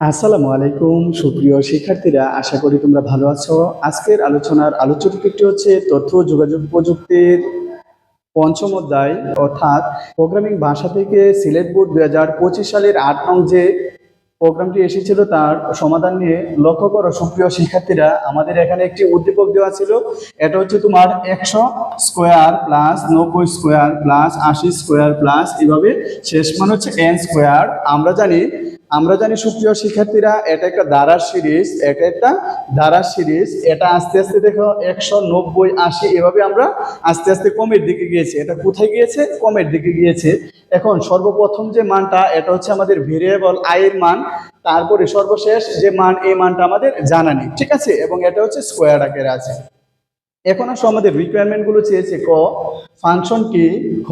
আসসালামু আলাইকুম, সুপ্রিয় শিক্ষার্থীরা, আশা করি তোমরা ভালো আছো। আজকের আলোচনার আলোচ্য টপিকটি হচ্ছে তথ্য যোগাযোগ প্রযুক্তির পঞ্চম অধ্যায়, অর্থাৎ প্রোগ্রামিং ভাষা থেকে সিলেট বোর্ড দুই হাজার পঁচিশ সালের আট নং যে প্রোগ্রামটি এসেছিল, তার সমাধান নিয়ে লক্ষ্য করো, সুপ্রিয় শিক্ষার্থীরা, আমাদের এখানে একটি উদ্দীপক দেওয়া ছিল। এটা হচ্ছে তোমার একশো স্কোয়ার প্লাস নব্বই স্কোয়ার প্লাস আশি স্কোয়ার প্লাস, এভাবে শেষ মান হচ্ছে এন স্কোয়ার। আমরা জানি আমরা জানি সুপ্রিয় শিক্ষার্থীরা, এটা একটা ধারার সিরিজ, এটা একটা ধারার সিরিজ। এটা আস্তে আস্তে দেখো, একশো নব্বই, আশি, এভাবে আমরা আস্তে আস্তে কমের দিকে গিয়েছে। এটা কোথায় গিয়েছে? কমের দিকে গিয়েছে। এখন সর্বপ্রথম যে মানটা, এটা হচ্ছে আমাদের ভেরিয়েবল আয়ের মান। তারপরে সর্বশেষ যে মান, এই মানটা আমাদের জানা নেই, ঠিক আছে? এবং এটা হচ্ছে স্কোয়ার আকারে আছে। এখন আসো আমাদের রিকোয়ারমেন্টগুলো চেয়েছে ক ফাংশন কি খ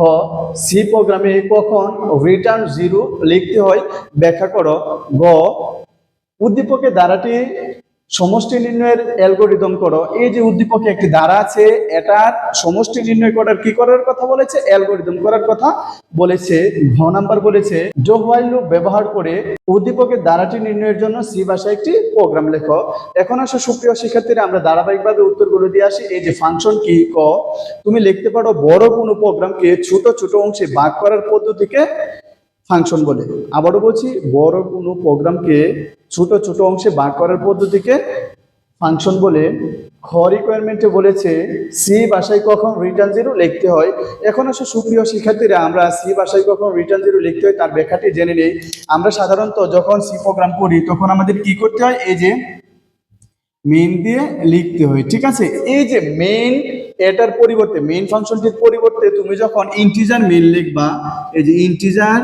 সি প্রোগ্রামে কখন রিটার্ন জিরো লিখতে হয়, ব্যাখ্যা করো, গ, উদ্দীপকের দ্বারাটি সমষ্টি নির্ণয়ের অ্যালগোরিদম করো। এই যে উদ্দীপকে একটি ধারা আছে, এটার সমষ্টি নির্ণয় করার কি করার কথা বলেছে? অ্যালগোরিদম করার কথা বলেছে। ঘ নাম্বার বলেছে জো হোয়াইল লুপ ব্যবহার করে উদ্দীপকের ধারাটি নির্ণয়ের জন্য সি ভাষায় একটি প্রোগ্রাম লেখো। এখন আসো সুপ্রিয় শিক্ষার্থীরা, আমরা ধারাবাহিকভাবে উত্তরগুলো দিয়ে আসি। এই যে ফাংশন কি, ক, তুমি লিখতে পারো বড় কোনো প্রোগ্রামকে ছোট ছোট অংশে ভাগ করার পদ্ধতিকে ফাংশন বলে। আবারও বলছি, বড় কোনো প্রোগ্রামকে ছোট ছোট অংশে ভাগ করার পদ্ধতিকে ফাংশন বলে। খ রিকোয়ারমেন্টে বলেছে, সি ভাষায় কখন রিটার্ন জিরো লিখতে হয়। এখন আসলে সুপ্রিয় শিক্ষার্থীরা, আমরা সি ভাষায় কখন রিটার্ন জিরো লিখতে হয় তার ব্যাখ্যাটি জেনে নেই। আমরা সাধারণত যখন সি প্রোগ্রাম করি তখন আমাদের কি করতে হয়? এই যে মেইন দিয়ে লিখতে হয়, ঠিক আছে? এই যে মেন এটার পরিবর্তে মেন ফাংশনটির পরিবর্তে তুমি যখন ইন্টিজার মেন লিখবা, এই যে ইন্টিজার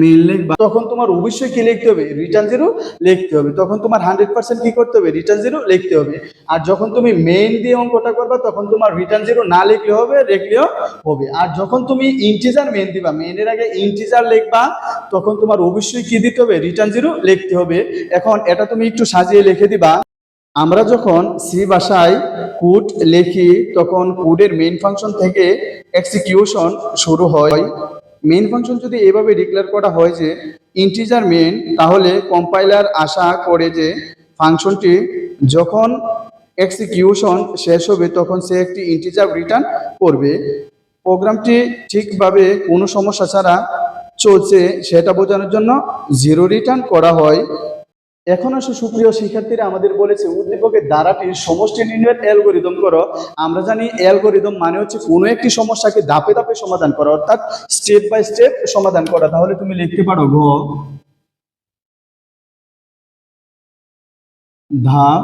মেইন লিখবা তখন তোমার অবশ্যই কি লিখতে হবে? রিটার্ন জিরো লিখতে হবে। তখন তোমার হান্ড্রেড পার্সেন্ট কি করতে হবে? রিটার্ন জিরো লিখতে হবে। আর যখন তুমি মেইন দিয়ে অঙ্কটা করবা, তখন তোমার রিটার্ন জিরো না লিখলে হবে, লিখলেও হবে। আর যখন তুমি ইন্টিজার মেইন দিবা মেইনের আগে ইন্টিজার লিখবা, তখন তোমার অবশ্যই কি দিতে হবে? রিটার্ন জিরো লিখতে হবে। এখন এটা তুমি একটু সাজিয়ে লিখে দিবা। আমরা যখন সি ভাষায় কোড লিখি, তখন কোডের মেইন ফাংশন থেকে এক্সিকিউশন শুরু হয়। মেইন ফাংশন যদি এভাবে ডিক্লেয়ার করা হয় যে ইন্টিজার মেন তাহলে কম্পাইলার আশা করে যে ফাংশনটি যখন এক্সিকিউশন শেষ হবে, তখন সে একটি ইন্টিজার রিটার্ন করবে। প্রোগ্রামটি ঠিকভাবে কোনো সমস্যা ছাড়া চলছে, সেটা বোঝানোর জন্য জিরো রিটার্ন করা হয়। এখন আসলে সুপ্রিয় শিক্ষার্থীরা আমাদের বলেছে উদ্দীপকের দ্বারাটির সমষ্টি নির্ণয়ের অ্যালগোরিদম করো। আমরা জানি অ্যালগোরিদম মানে হচ্ছে কোনো একটি সমস্যাকে ধাপে ধাপে সমাধান করা, অর্থাৎ স্টেপ বাই স্টেপ সমাধান করা। তাহলে তুমি লিখতে পারো ঘ ধাপ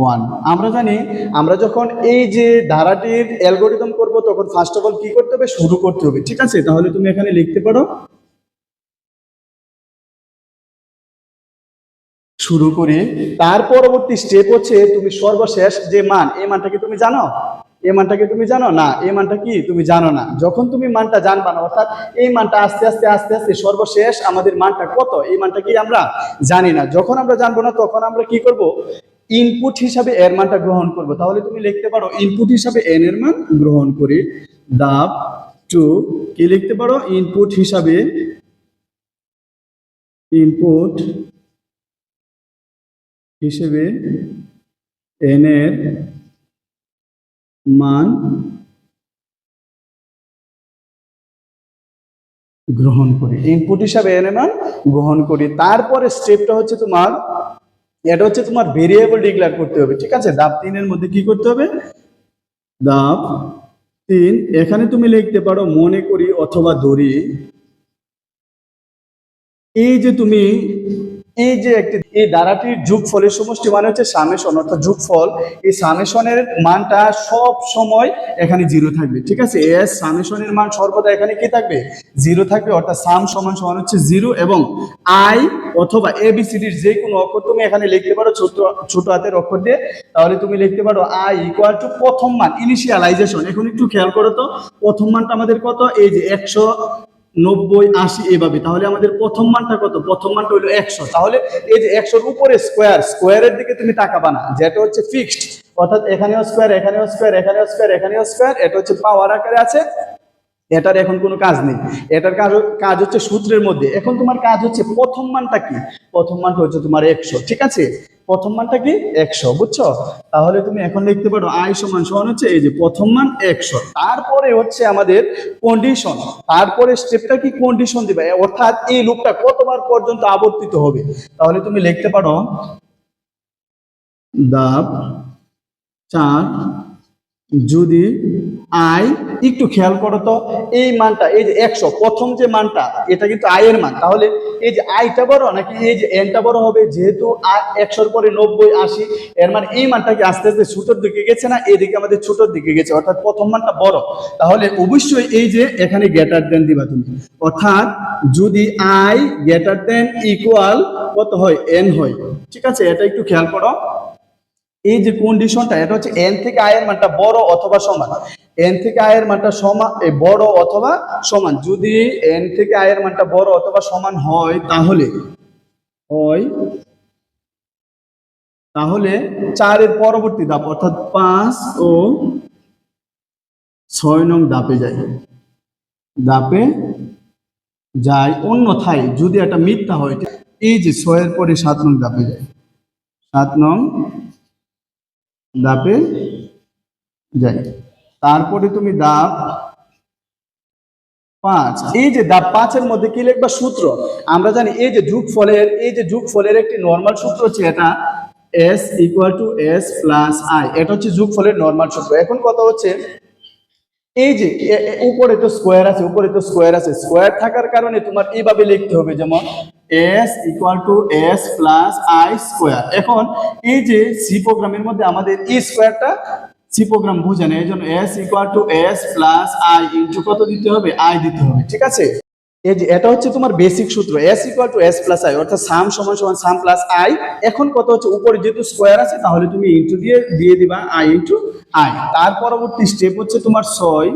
ওয়ান আমরা জানি, আমরা যখন এই যে ধারাটির অ্যালগোরিদম করব, তখন ফার্স্ট অফ অল কি করতে হবে? শুরু করতে হবে। ঠিক আছে? তাহলে তুমি এখানে লিখতে পারো শুরু করে। তার পরবর্তী স্টেপ হচ্ছে তুমি সর্বশেষ যে মান, এই মানটা কি তুমি জানো? এই মানটাকে তুমি জানো? না, এই মানটা কি তুমি জানো না। যখন তুমি মানটা জানবা না, অর্থাৎ এই মানটা আস্তে আস্তে আস্তে আস্তে সর্বশেষ আমাদের মানটা কত? এই মানটা কি আমরা জানি না। যখন আমরা জানব না, তখন আমরা কি করব? ইনপুট হিসাবে এর মানটা গ্রহণ করব। তাহলে তুমি লিখতে পারো ইনপুট হিসাবে এন এর মান গ্রহণ করি। দাব টু কি লিখতে পারো? ইনপুট হিসাবে ইনপুট হিসেবে এন এর মান গ্রহণ করি। ইনপুট হিসাবে এন এর মান গ্রহণ করি। তারপরে স্টেপটা হচ্ছে তোমার, এটা হচ্ছে তোমার ভেরিয়েবল ডিক্লেয়ার করতে হবে, ঠিক আছে? দাব তিনের মধ্যে কি করতে হবে? দাব তিন, এখানে তুমি লিখতে পারো, মনে করি অথবা ধরি, এই যে তুমি এই যে একটি, এই ধারাটির যোগফলের সমষ্টি মানে হচ্ছে সামেশন অর্থাৎ যোগফল, এই সামেশনের মানটা সব সময় এখানে জিরো থাকবে, ঠিক আছে? এস সামেশনের মান সর্বদা এখানে কি থাকবে? জিরো থাকবে, অর্থাৎ সাম সমান সমান হচ্ছে জিরো এবং আই অথবা এ বি সিডির যে কোনো অক্ষর তুমি এখানে লিখতে পারো ছোট ছোট হাতের অক্ষর দিয়ে। তাহলে তুমি লিখতে পারো আই ইকুয়াল টু প্রথম মান ইনিশিয়ালাইজেশন এখন একটু খেয়াল করো তো, প্রথম মানটা আমাদের কত? এই যে একশো নব্বই, আশি এভাবে। তাহলে আমাদের প্রথম মানটা কত? প্রথম মানটা হলো একশো। তাহলে এই যে একশোর উপরে স্কোয়ার স্কোয়ারের দিকে তুমি তাকাবা না যেটা হচ্ছে ফিক্সড অর্থাৎ এখানেও স্কোয়ার এখানেও স্কোয়ার এখানেও স্কোয়ার এখানেও স্কোয়ার এটা হচ্ছে পাওয়ার আকারে আছে। এটার এখন কোনো কাজ নেই। এটার কাজ কাজ হচ্ছে সূত্রের মধ্যে। এখন তোমার কাজ হচ্ছে প্রথম মানটা কি? প্রথম মানটা হচ্ছে তোমার একশো, ঠিক আছে? প্রথম মানটা কি? একশো, বুঝছ? তাহলে তুমি এখন লিখতে পারো আই সমান সমান হচ্ছে এই যে প্রথম মান একশো। তারপরে হচ্ছে আমাদের কন্ডিশন তারপরে স্টেপটা কি কন্ডিশন দিবে? অর্থাৎ এই লুপটা কতবার পর্যন্ত আবর্তিত হবে? তাহলে তুমি লিখতে পারো দাব চার যদি আই একটু খেয়াল করো তো, এই মানটা, এই যে একশো, প্রথম যে মানটা, এটা কিন্তু আয়ের মান। তাহলে এই যে আইটা বড়, নাকি এই যে এনটা বড় হবে? যেহেতু একশোর পরে নব্বই, আশি, এর মানে এই মানটা কি আস্তে আস্তে ছোটোর দিকে গেছে না এদিকে আমাদের ছোটোর দিকে গেছে? অর্থাৎ প্রথম মানটা বড়। তাহলে অবশ্যই এই যে এখানে গ্রেটার দেন দিবা তুমি। অর্থাৎ যদি আই গ্রেটার দেন ইকুয়াল কত হয়? এন হয়। ঠিক আছে? এটা একটু খেয়াল করো। এই যে কন্ডিশনটা এটা হচ্ছে এন থেকে আয়ের মানটা বড় অথবা সমান? এন থেকে আয়ের মানটা সমান বড় অথবা সমান? যদি এন থেকে আয়ের মানটা বড় অথবা সমান হয়, তাহলে হয়, তাহলে চারের পরবর্তী ধাপ, অর্থাৎ পাঁচ ও ছয় নং দাপে যায় দাপে যায় অন্যথায়, যদি একটা মিথ্যা হয়, এই যে ছয়ের পরে সাত নং দাপে যায় সাত নং দাপে যাই তারপরে তুমি দাপ পাঁচ। এই যে দাপ পাঁচের মধ্যে কি লিখবা সূত্র? আমরা জানি এই যে যুগ ফলের এই যে যুগ ফলের একটি নর্মাল সূত্র হচ্ছে এটা S equal to S plus I এটা হচ্ছে যুগ ফলের নর্মাল সূত্র। এখন কথা হচ্ছে এই যে উপরে তো স্কোয়ার আছে, উপরে তো স্কোয়ার আছে। স্কোয়ার থাকার কারণে তোমার এইভাবে লিখতে হবে যেমন S equal to S plus I square এখন এই যে সি প্রোগ্রামের মধ্যে আমাদের ই স্কোয়ারটা সি প্রোগ্রাম বুঝে না, এই জন্য S equal to S plus I into কত দিতে হবে? আই দিতে হবে, ঠিক আছে? এই যে এটা হচ্ছে তোমার বেসিক সূত্র S equal to S plus I অর্থাৎ সাম সমান সমান সাম প্লাস আই এখন কত হচ্ছে? উপরে যেহেতু স্কোয়ার আছে, তাহলে তুমি ইন্টু দিয়ে দিয়ে দিবা আই ইন্টু আই তার পরবর্তী স্টেপ হচ্ছে তোমার ছয়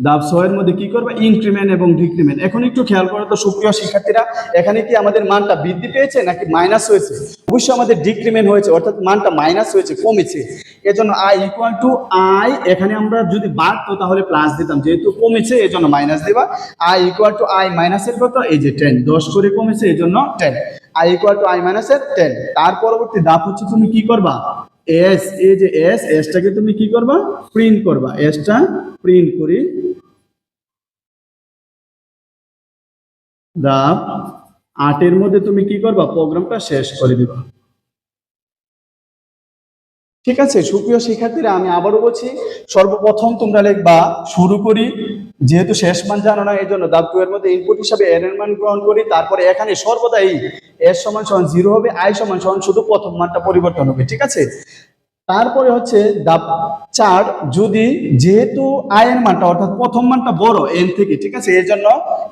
দাব ছয়ের মধ্যে কি করবে? ইনক্রিমেন্ট এবং ডিক্রিমেন্ট এখন একটু খেয়াল করো তো সুপ্রিয় শিক্ষার্থীরা, এখানে কি আমাদের মানটা বৃদ্ধি পেয়েছে নাকি মাইনাস হয়েছে? অবশ্যই আমাদের ডিক্রিমেন্ট হয়েছে, অর্থাৎ মানটা মাইনাস হয়েছে, কমেছে। এজন্য আই ইকুয়াল টু আই এখানে আমরা যদি বাড়তো তাহলে প্লাস দিতাম, যেহেতু কমেছে, এজন্য মাইনাস দিবা। আই ইকুয়াল টু আই মাইনাসের কত? এই যে টেন দশ করে কমেছে এই জন্য ten I equal to I মাইনাসের টেন তার পরবর্তী ধাপ হচ্ছে তুমি কি করবা? এস এই যে এস এসটাকে তুমি কি করবা? প্রিন্ট করবা। এসটা প্রিন্ট করি। ধাপ আটের মধ্যে তুমি কি করবা? প্রোগ্রামটা শেষ করে দিবা। ঠিক আছে, সুপ্রিয় শিক্ষার্থীরা, আমি আবারও বলছি, সর্বপ্রথম তোমরা লিখবা, শুরু করি, যেহেতু শেষ মান জানো না, এই জন্য দাব টু এর মধ্যে ইনপুট হিসাবে এর মান গ্রহণ করি, তারপরে এখানে সর্বদাই এর সমান সমান জিরো হবে আই সমান সমান শুধু প্রথম মানটা পরিবর্তন হবে, ঠিক আছে? তারপরে হচ্ছে দাব চার, যদি যেহেতু আয়ের মানটা অর্থাৎ প্রথম মানটা বড় এন থেকে, ঠিক আছে? এর জন্য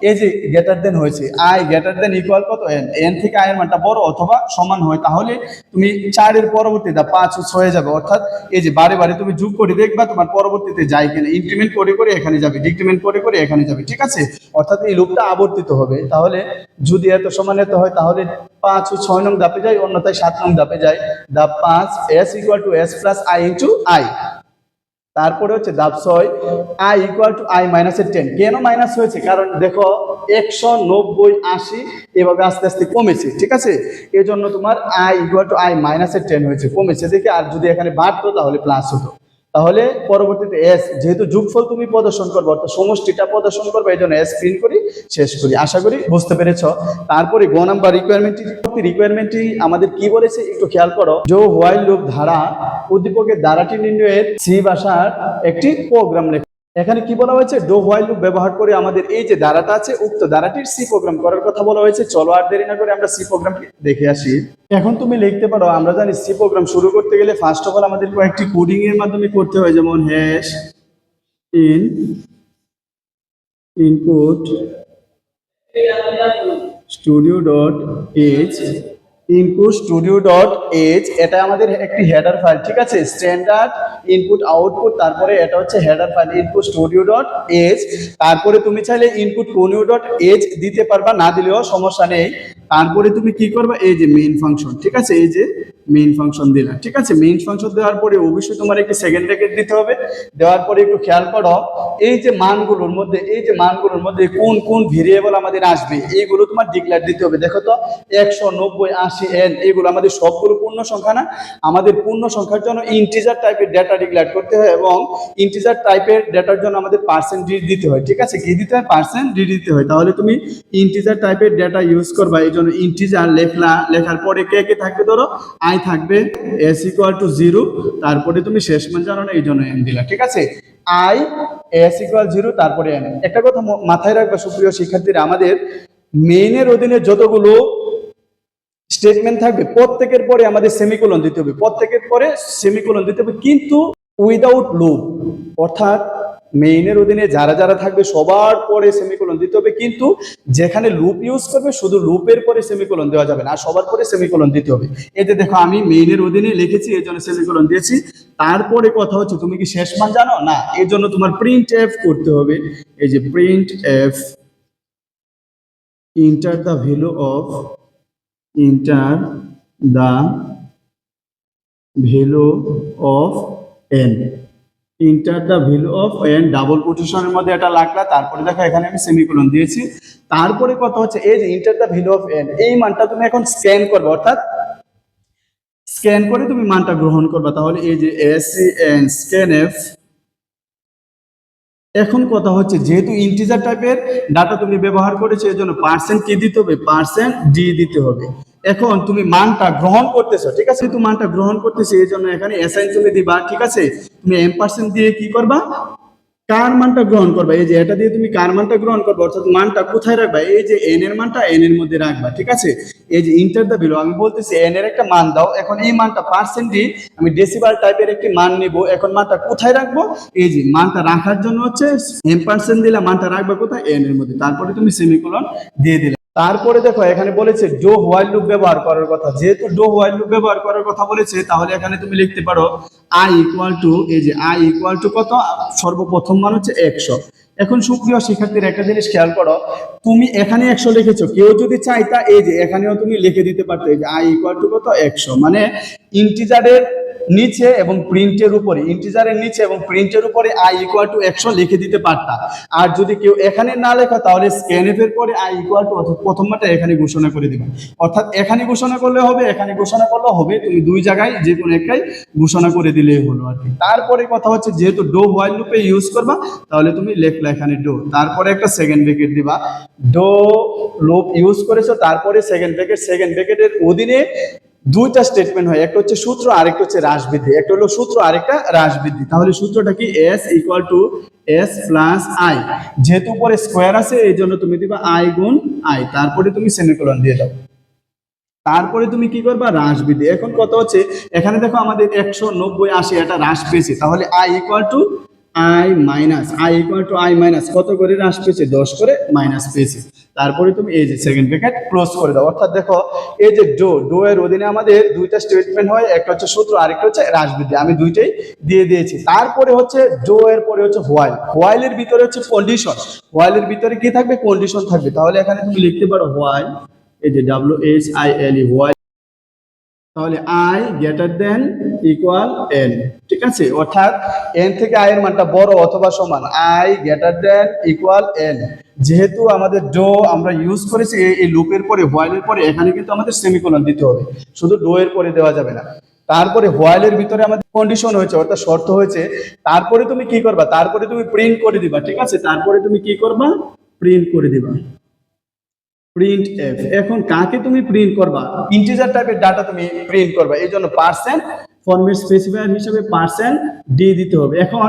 এই যে গ্রেটার দেন হয়েছে আই গ্রেটার দেন ইকুয়াল কত? এন এন থেকে আয়ের মানটা বড় অথবা সমান হয়, তাহলে তুমি চারের পরবর্তী দা পাঁচ ছয়ে যাবে। অর্থাৎ এই যে বারে বারে তুমি যোগ করে দেখবা তোমার পরবর্তীতে যায় কিনা। ইনক্রিমেন্ট করে করে এখানে যাবে ডিক্রিমেন্ট করে করে এখানে যাবে, ঠিক আছে? অর্থাৎ এই লুপটা আবর্তিত হবে। তাহলে যদি এত সমান এত হয়, তাহলে পাঁচ ও ছয় নং দাপে যায়, অন্যথায় সাত নং দাপে যায়। দা পাঁচ S equal to S plus I into I তারপরে হচ্ছে দাব ছয় আই ইকুয়াল টু আই মাইনাসের টেন কেন মাইনাস হয়েছে? কারণ দেখো, একশো নব্বই আশি এভাবে আস্তে আস্তে কমেছে, ঠিক আছে? এই জন্য তোমার আই ইকুয়াল টু আই মাইনাসের টেন হয়েছে, কমেছে। দেখে, আর যদি এখানে বাড়তো, তাহলে প্লাস হতো। তাহলে পরবর্তীতে এস যেহেতু যুগফল তুমি প্রদর্শন করবে, অর্থাৎ সমষ্টিটা প্রদর্শন করবে এই জন্য এস প্রিন্ট করি, শেষ করি। আশা করি বুঝতে পেরেছ। তারপরে গ নাম্বার রিকোয়ারমেন্টটি রিকোয়ারমেন্টটি আমাদের কি বলেছে একটু খেয়াল করো। যে হোয়াইল লুপ ধারা উদ্দীপকের ধারাটি নির্ণয়ের সি ভাষার একটি প্রোগ্রাম লেখা। এখানে কি বলা হয়েছে? ডো হোয়াইল লুপ ব্যবহার করে আমাদের এই যে ধারাটা আছে, উক্ত ধারাটির সি প্রোগ্রাম করার কথা বলা হয়েছে। চলো আর দেরি না করে আমরা সি প্রোগ্রামটি দেখে আসি। এখন তুমি লিখতে পারো, আমরা জানি সি প্রোগ্রাম শুরু করতে গেলে ফার্স্ট অফ অল আমাদের কয়েকটি কোডিং এর মাধ্যমে করতে হয়, যেমন hash in input studio dot H input studio dot H এটা আমাদের একটি হেডার ফাইল ঠিক আছে? স্ট্যান্ডার্ড ইনপুট আউটপুট তারপরে এটা হচ্ছে header file input studio dot H তারপরে তুমি চাইলে ইনপুট কোনিও ডট এইচ দিতে পারবা, না দিলেও সমস্যা নেই। তারপরে তুমি কি করবা? এই যে মেইন ফাংশন ঠিক আছে? এই যে মেইন ফাংশন দিলা ঠিক আছে? মেইন ফাংশন দেওয়ার পরে অবশ্যই তোমার একটি সেকেন্ড ব্র্যাকেট দিতে হবে। দেওয়ার পরে একটু খেয়াল করো, এই যে মানগুলোর মধ্যে, এই যে মানগুলোর মধ্যে কোন কোন ভেরিয়েবল আমাদের আসবে, এইগুলো তোমার ডিক্লেয়ার দিতে হবে। দেখো তো, একশো নব্বই, আশি এন এইগুলো আমাদের সবগুলো পূর্ণ সংখ্যা না? আমাদের পূর্ণ সংখ্যার জন্য ইন্টিজার টাইপের ডেটা ডিক্লেয়ার করতে হয় এবং ইন্টিজার টাইপের ডেটার জন্য আমাদের পার্সেন্ট ডি দিতে হয়। ঠিক আছে? কি দিতে হয় পার্সেন্ট দিতে হয়। তাহলে তুমি ইন্টিজার টাইপের ডেটা ইউজ করবা। এই জন্য ইন্টিজার লেখলা, লেখার পরে কে কে থাকবে ধরো? আই থাকবে এস ইকুয়াল টু জিরো তারপরে তুমি শেষ মান জানো না, এই জন্য এন দিলা, ঠিক আছে? আই এস ইকুয়াল জিরো তারপরে এন একটা কথা মাথায় রাখবা, সুপ্রিয় শিক্ষার্থীরা, আমাদের মেইনের অধীনে যতগুলো স্টেটমেন্ট থাকবে, প্রত্যেকের পরে আমাদের সেমিকোলন দিতে হবে, প্রত্যেকের পরে সেমিকোলন দিতে হবে, কিন্তু উইদাউট লুপ অর্থাৎ মেইনের অধীনে যারা যারা থাকবে সবার পরে সেমিকোলন দিতে হবে। কিন্তু যেখানে লুপ ইউজ করবে, শুধু লুপের পরে সেমিকোলন দেওয়া যাবে না সবার পরে সেমিকোলন দিতে হবে। এতে দেখো, আমি মেইনের অধীনে লিখেছি এই জন্য সেমিকোলন দিয়েছি। তারপরে কথা হচ্ছে, তুমি কি শেষ মান জানো? না এই জন্য তোমার প্রিন্ট এফ করতে হবে। এই যে print F enter the value of enter the value of n enter the value of n double কোটেশনের মধ্যে এটা লাগলা, তারপরে দেখো এখানে আমি সেমিকোলন দিয়েছি। তারপরে কথা হচ্ছে, এই যে enter the value of n, এই মানটা তুমি এখন স্ক্যান করবে, অর্থাৎ স্ক্যান করে তুমি মানটা গ্রহণ করবে। তাহলে এই যে এস এন স্ক্যান এফ এখন কথা হচ্ছে যেহেতু ইন্টিজার টাইপের ডাটা তুমি ব্যবহার করেছ এই জন্য পার্সেন্ট কি দিতে হবে? পার্সেন্ট ডি দিতে হবে। এখন তুমি মানটা গ্রহণ করতেছো, ঠিক আছে? তুমি মানটা গ্রহণ করতেছো, এই জন্য এখানে অ্যাসাইন তুমি দিবা, ঠিক আছে? তুমি এম পার্সেন্ট দিয়ে কি করবা? কার মানটা গ্রহণ করবা? এই যে এটা দিয়ে তুমি কার মানটা গ্রহণ করবে? অর্থাৎ মানটা কোথায় রাখবা? এই যে এন এর মানটা এন এর মধ্যে রাখবা, ঠিক আছে? এই যে ইন্টার দ্য ভ্যালু আমি বলতেছি এন এর একটা মান দাও। এখন এই মানটা পার্সেন্ট দিয়ে আমি ডেসিবাল টাইপের একটি মান নিব। এখন মানটা কোথায় রাখব? এই যে মানটা রাখার জন্য হচ্ছে এম পার্সেন্ট দিলে মানটা রাখবা কোথায়? এন এর মধ্যে। তারপরে তুমি সেমিকোলন দিয়ে দিলে। তারপরে দেখো, এখানে বলেছে, ডো হোয়াইল লুপ ব্যবহার করার কথা। যেহেতু ডো হোয়াইল লুপ ব্যবহার করার কথা বলেছে, তাহলে এখানে তুমি লিখতে পারো আই ইকুয়াল টু এই যে আই ইকুয়াল টু কত? সর্বপ্রথম মান হচ্ছে একশো। এখন সুপ্রিয় শিক্ষার্থীর, একটা জিনিস খেয়াল করো, তুমি এখানে একশো লিখেছো, কেউ যদি চাইতা এই যে, এখানেও তুমি লিখে দিতে পারতো, এই যে আই ইকুয়াল টু কত? একশো। মানে ইন্টিজারের নিচে এবং প্রিন্টের উপরে ইন্টিজারের নিচে এবং প্রিন্টের উপরে আই ইকুয়াল টু একশো লিখে দিতে পারতা। আর যদি কেউ এখানে না লেখো, তাহলে স্ক্যানএফ এর পরে আই ইকুয়াল টু অর্থাৎ প্রথমটা এখানে ঘোষণা করে দিবে। অর্থাৎ এখানে ঘোষণা করলে হবে, এখানে ঘোষণা করলে হবে, তুমি দুই জায়গায় যে কোনো একটাই ঘোষণা করে দিলেই হলো আর কি। তারপরে কথা হচ্ছে, যেহেতু ডো হোয়াইল লুপে ইউজ করবা, তাহলে তুমি লেখলা এখানে ডো তারপরে একটা সেকেন্ড ব্রেকেট দিবা। ডো লুপ ইউজ করেছ, তারপরে সেকেন্ড ব্রেকেট সেকেন্ড ব্রেকেটের অধীনে দুইটা স্টেটমেন্ট হয়, একটা হচ্ছে সূত্র, আরেকটা হচ্ছে হ্রাস বৃদ্ধি একটা হলো সূত্র, আরেকটা হ্রাস বৃদ্ধি তাহলে সূত্রটা কি? S equal to S plus I যেহেতু উপরে স্কোয়ার আছে, এই জন্য তুমি দিবা আই গুণ আই তারপরে তুমি সেমিকোলন দিয়ে দাও। তারপরে তুমি কি করবা? হ্রাস বৃদ্ধি এখন কত হচ্ছে, এখানে দেখো আমাদের একশো নব্বই আশি এটা হ্রাস পেয়েছে। তাহলে I equal to I minus I equal to I minus কত করে হ্রাস পেয়েছে? দশ করে মাইনাস পেয়েছে। তারপরে তুমি এই যে সেকেন্ড ব্র্যাকেট ক্লোজ করে দাও। অর্থাৎ দেখো, এই যে ডো ডো এর অধীনে আমাদের দুইটা স্টেটমেন্ট হয়, একটা হচ্ছে সূত্র আরেকটা হচ্ছে হ্রাস বৃদ্ধি। আমি দুইটাই দিয়ে দিয়েছি। তারপরে হচ্ছে ডো এর পরে হচ্ছে হোয়াইল হোয়াইলের ভিতরে হচ্ছে কন্ডিশন হোয়াইলের ভিতরে কি থাকবে? কন্ডিশন থাকবে। তাহলে এখানে তুমি লিখতে পারো হোয়াইল এই যে W H I L E while তাহলে I greater than equal N ঠিক আছে? অর্থাৎ এন থেকে আই এর মানটা বড় অথবা সমান I greater than equal N যেহেতু আমাদের ডো আমরা ইউজ করেছি এই- এই লুপের পরে হোয়াইলের পরে, এখানে কিন্তু আমাদের সেমিকোলন দিতে হবে। শুধু ডো এর পরে দেওয়া যাবে না। তারপরে হোয়াইলের ভিতরে আমাদের কন্ডিশন হয়েছে, অর্থাৎ শর্ত হয়েছে, তারপরে তুমি কি করবা? তারপরে তুমি প্রিন্ট করে দিবা, ঠিক আছে? তারপরে তুমি কি করবা? প্রিন্ট করে দিবা। প্রিন্ট এফ এখন কাকে তুমি প্রিন্ট করবা? ইন্টিজার টাইপের ডাটা তুমি প্রিন্ট করবা। এই জন্য পার্সেন্ট ফর্মেট স্পেসিফায়ার হিসেবে পার্সেন্ট ডি দিতে হবে। এখন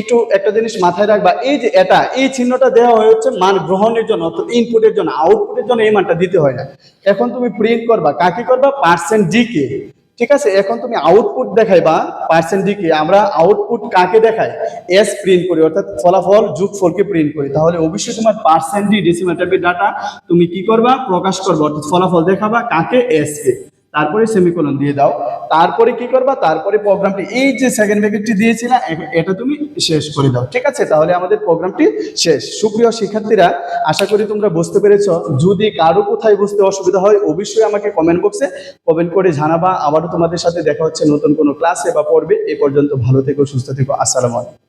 একটু একটা জিনিস মাথায় রাখবা। এই যে এটা, এই চিহ্নটা দেওয়া হয়ে হচ্ছে মান গ্রহণের জন্য অর্থাৎ ইনপুটের জন্য। আউটপুটের জন্য এই মানটা দিতে হয় না। এখন তুমি প্রিন্ট করবা। কাকে করবা? পার্সেন্ট ডি কে। ঠিক আছে, এখন তুমি আউটপুট দেখাই বা পার্সেন্টিকে আমরা আউটপুট কাকে দেখাই? এস প্রিন্ট করি, অর্থাৎ ফলাফল যোগফলকে প্রিন্ট করি। তাহলে অবশ্যই তোমার পার্সেন্ট ডেসিমাল টাইপের ডাটা তুমি কি করবা? প্রকাশ করবা, অর্থাৎ ফলাফল দেখাবা কাকে? এস কে। তারপরে সেমিকোলন দিয়ে দাও। তারপরে কি করবা? তারপরে প্রোগ্রামটি এই যে সেকেন্ড ব্র্যাকেটটি দিয়েছিলা, এ- এটা তুমি শেষ করে দাও। ঠিক আছে? তাহলে আমাদের প্রোগ্রামটি শেষ। সুপ্রিয় শিক্ষার্থীরা, আশা করি তোমরা বুঝতে পেরেছ। যদি কারও কোথায় বুঝতে অসুবিধা হয়, অবশ্যই আমাকে কমেন্ট বক্সে কমেন্ট করে জানাবা। আবারও তোমাদের সাথে দেখা হচ্ছে নতুন কোনো ক্লাসে বা পড়বে এ পর্যন্ত ভালো থেকো, সুস্থ থেকো। আসসালামু আলাইকুম।